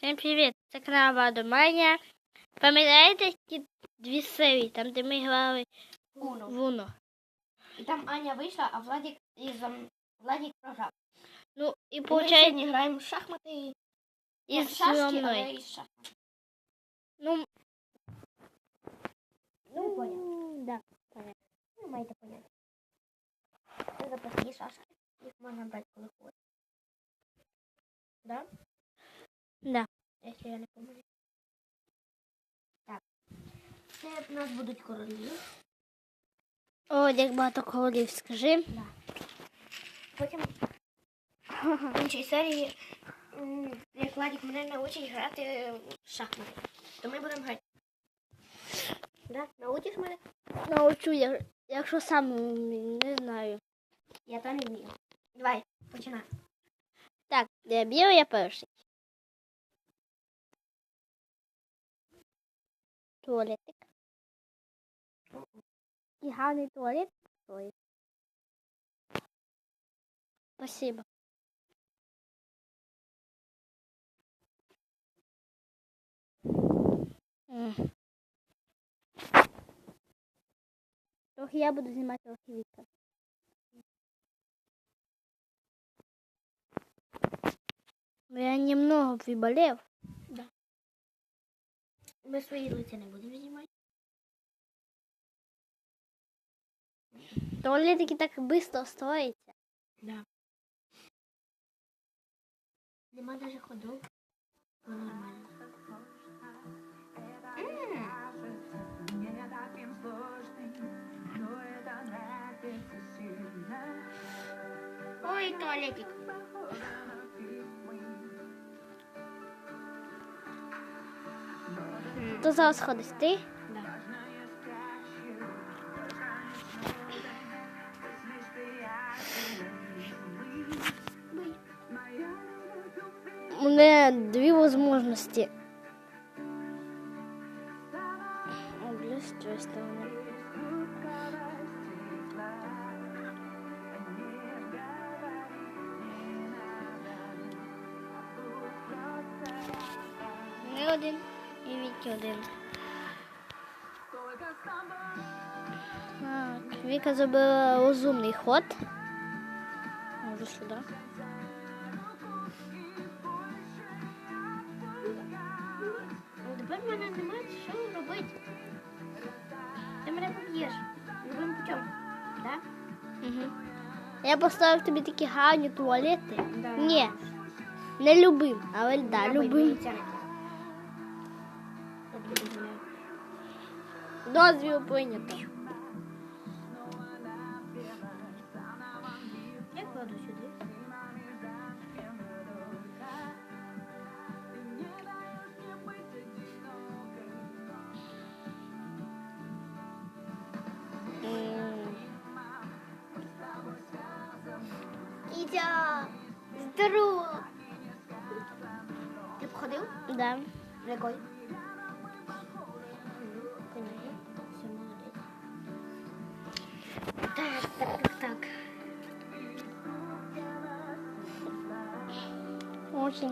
Всім привіт! Це канал Вадоманія. Пам'ятаєте ті дві серії, там де ми грали Уно. в Уно? І там Аня вийшла, а Владик із ем, Владик програв. Ну, і Ми виходить, сьогодні граємо в шахмати і Ні, зі шашки, але мною. із шахмати. Ну, Ну, ви поняли. да. Ну, маєте поняти. Це запасні шашки. Їх можна брати коли хочеш. Да? Да. Якщо я не помилюсь. Так. Це в нас будуть королі. О, як багато королів, скажи. Потім в іншій серії, м, як Владик мене научить грати в шахмати, то ми будемо грати. Да? Научиш мене? Научу, я- якщо сам не знаю. Я то не вмію. Давай, починай. Так, я білий, я перший. Туалетик. І гарний туалет стоїть. Спасибо. М. Трохи я буду знімати трохи Віка. Я немного приболел. Ми свої лиця не будемо знімати. Туалетики так быстро строятся. Да. Нема даже ходов. Ну, нормально. Ой, туалетик. То зараз ходиш ти? Да. У мене дві можливості. Для з цієї сторони. Не один і Віки один. Так, Віка зробила розумний ход. Може сюди. Ну, Тепер в мене немає що робити. Ти мене поб'єш. Любим путем. Да? Угу. Я поставив тобі такі гарні туалети. Да. Ні, не любим, але да, любим. Дозвіл прийнято. Я кладу сюди. М, Ітя! Здорово! Ти б ходив? Да. В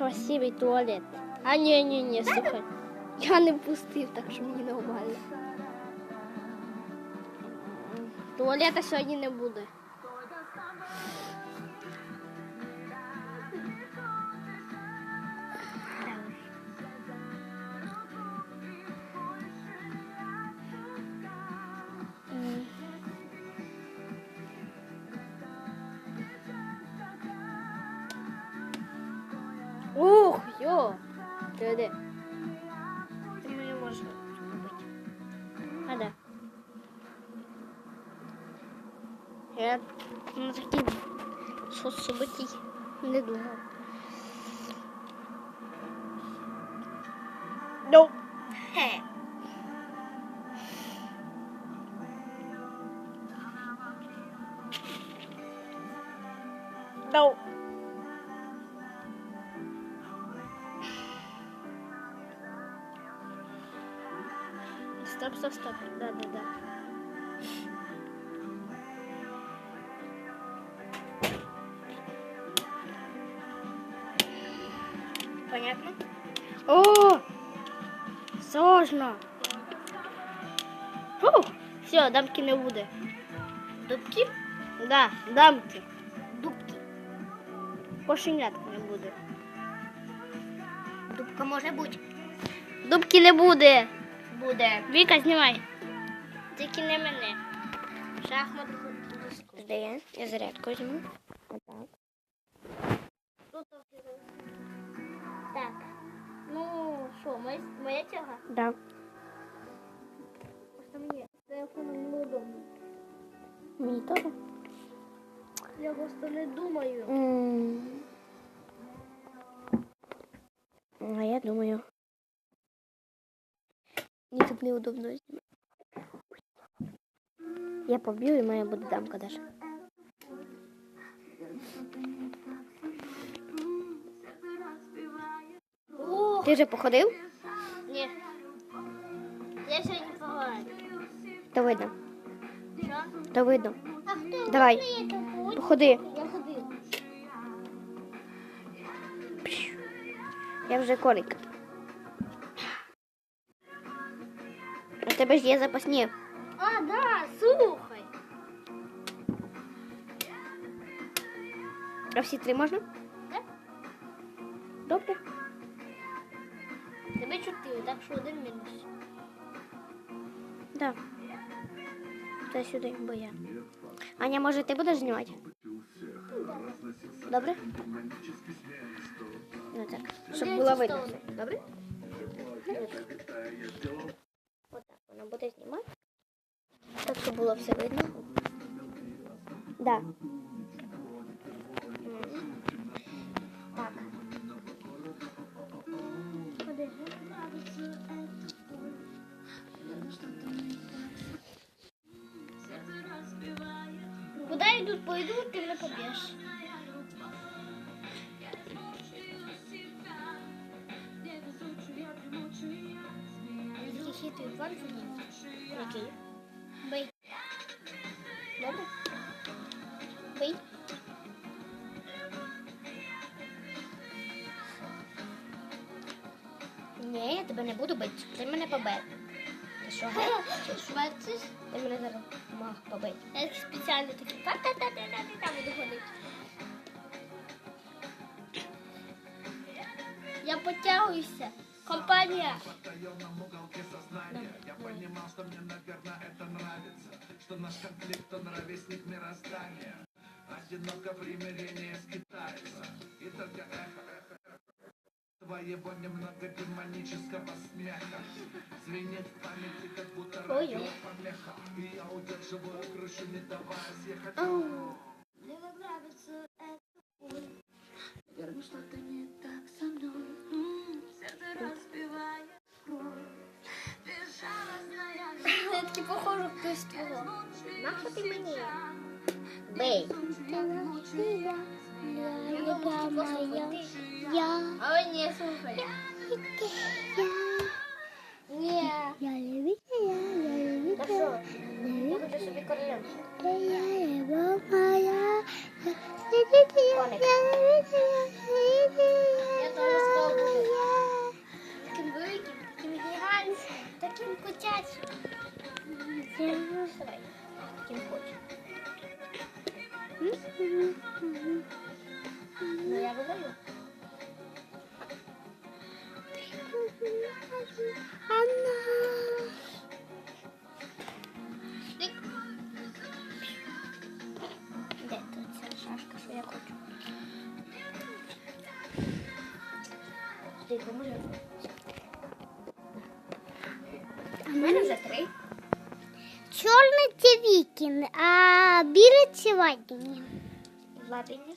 красивий туалет. А ні, ні, ні, слухай. Я не пустив, так що мені нормально. Туалета сьогодні не буде. Ух, йо. Ти де? Ти мені можеш зробити. А де? Я на Стоп, стоп. Да, да, да. Понятно? О! Сложно. Фух. Все, дамки не буде. Дубки? Да, дамки. Дубки. Кошенятка не буде. Дубка може бути. Дубки не буде. Буде. Віка, знімай. Тільки не мене. Шахмати. Де я? Зарядку візьму. Отак. Так. Ну, що, моя, моя тяга? Да. Просто мені телефоном неудобно. Мені теж. Я просто не думаю. М. А я думаю. Тут неудобно знімати. Я поб'ю і моя буде дамка даже. Ти вже походив? ні. Я сьогодні погано. То видно. Що? То видно. А хто? Давай. Походи. Я ходив. Я вже корик. тебе ж є запасні. А, да, слухай. А всі три можна? Да? Добре. Тебе чотири, так що один мінус. Да. Це сюди, бо я. Аня, може, ти будеш знімати? Добре? Ну так. Щоб Де було ці видно. столи? Добре? Отак вона буде знімати. Так, щоб було все видно. Да. М. Так. Куда йдуть, пойдуть, ти не поб'єш. Хитрий план задумав. Який? Бий. Добре? Бий. Ні, я тебе не буду бити. Ти мене побив. Ти що? Чи? Бачиш? Ти мене зараз маг побити. Я спеціально такий та-та-та-та-та-та буду ходити. Я потягуюся. Компания. Я понимал, что мне, наверное, это нравится, что наш конфликт, он ровесник мироздания. Одиноко примирение скитается, и только эхо, эхо, твоего немного демонического смеха звенит в памяти, как будто радио помеха, и я удерживаю крышу, не давая съехать. Похожу хтось ти мені? Бей. Я. А ви не слухай. Ні. Я люблю тебя, я люблю Та що? Я хочу собі королем. я люблю моя. Я люблю я люблю я люблю тебя. Я теж спробую. Таким котячим. Давай. Ким хочеш. Ну, я виграю. Анна. Де тут ця шашка, що я хочу? Ти. У мене вже три. Чорний це вікінг, а білий це вадені. Владині.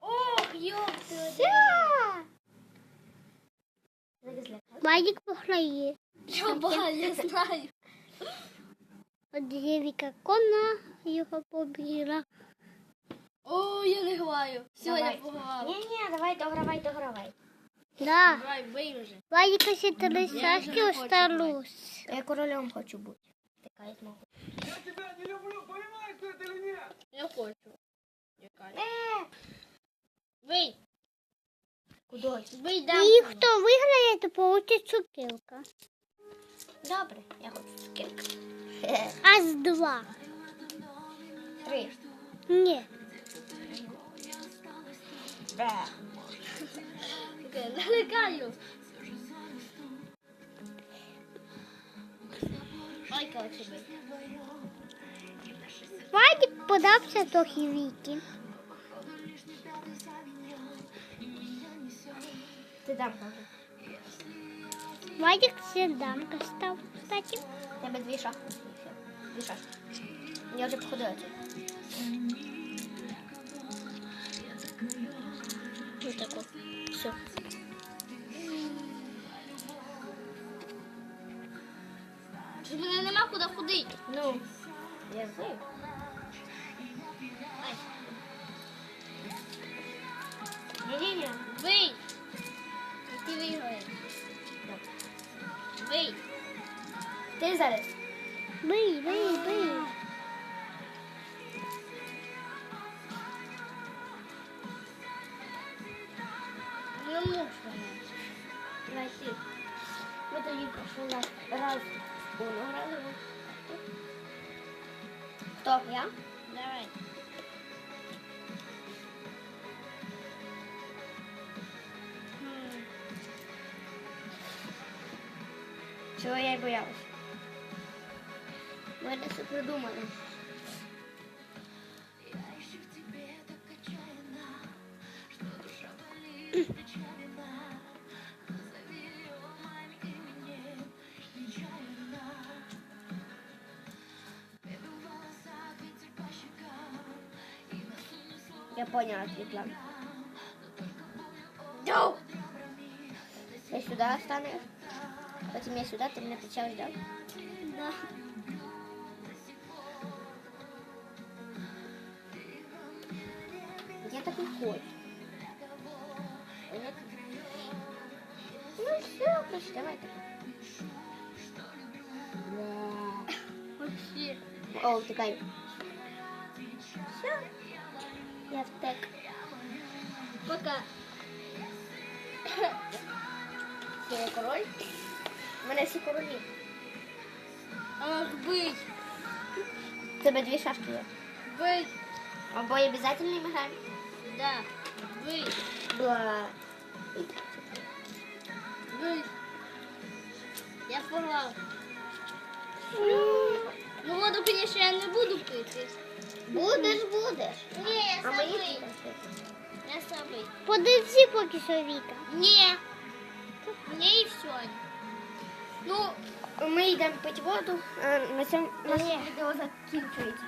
Ох, ёпта. Вадик програє. Я багато я знаю. От Віка кона його побіла. О, я не граю. Все, я пограла. Ні, ні, давай, догравай, догравай. Да. Давай, бий вже. Владика ще три шашки осталось. Я королем хочу бути. Така я зможу. Я тебя не люблю, понимаешь это или нет? Я хочу. Е, Бий. кудись. Бий І дамку. хто виграє, то получить цукерка. Добре, я хочу цукерки. Аж два. Три. Ні. Бе. Коротше, бий. Подався трохи віки. Ти дам кажу. Владик ще дамка став, кстати. Тебе дві шахти. Дві шашки. Я вже походила тут. Ось таку. Все. Ж мене нема куди ходити. Ну, я знаю. Ай, Ні-ні-ні. бий. Бий. Ти зараз. Бий, бий, бий. Не можна. Давай ти. Ми тоді пройшли раз. Раз. Уно грали. Хто? Я? Давай. Чого я й боялась? Ми все придумали. Я поняла твій план. Ты сюда останешь? Потом я сюда, ты меня причалишь, да? Да. Я так не хочу. Нет? Ну все, короче, давай так. Вообще. О, втыкай. Все. Я втек. Пока. Все, король. Мене всі королі. Ах, бий. У тебе дві шашки є. Бий. Обоє обов'язково ми граємо. Да. Бий. Бла. Бий. Я програв. Ну воду, конечно, я не буду пити. Будеш, будеш. Ні, я А самий. їх Я самий. Подивці поки що Віка. Ні. Ні і все. Ну, ми йдемо пити воду. На цьому наше відео закінчується.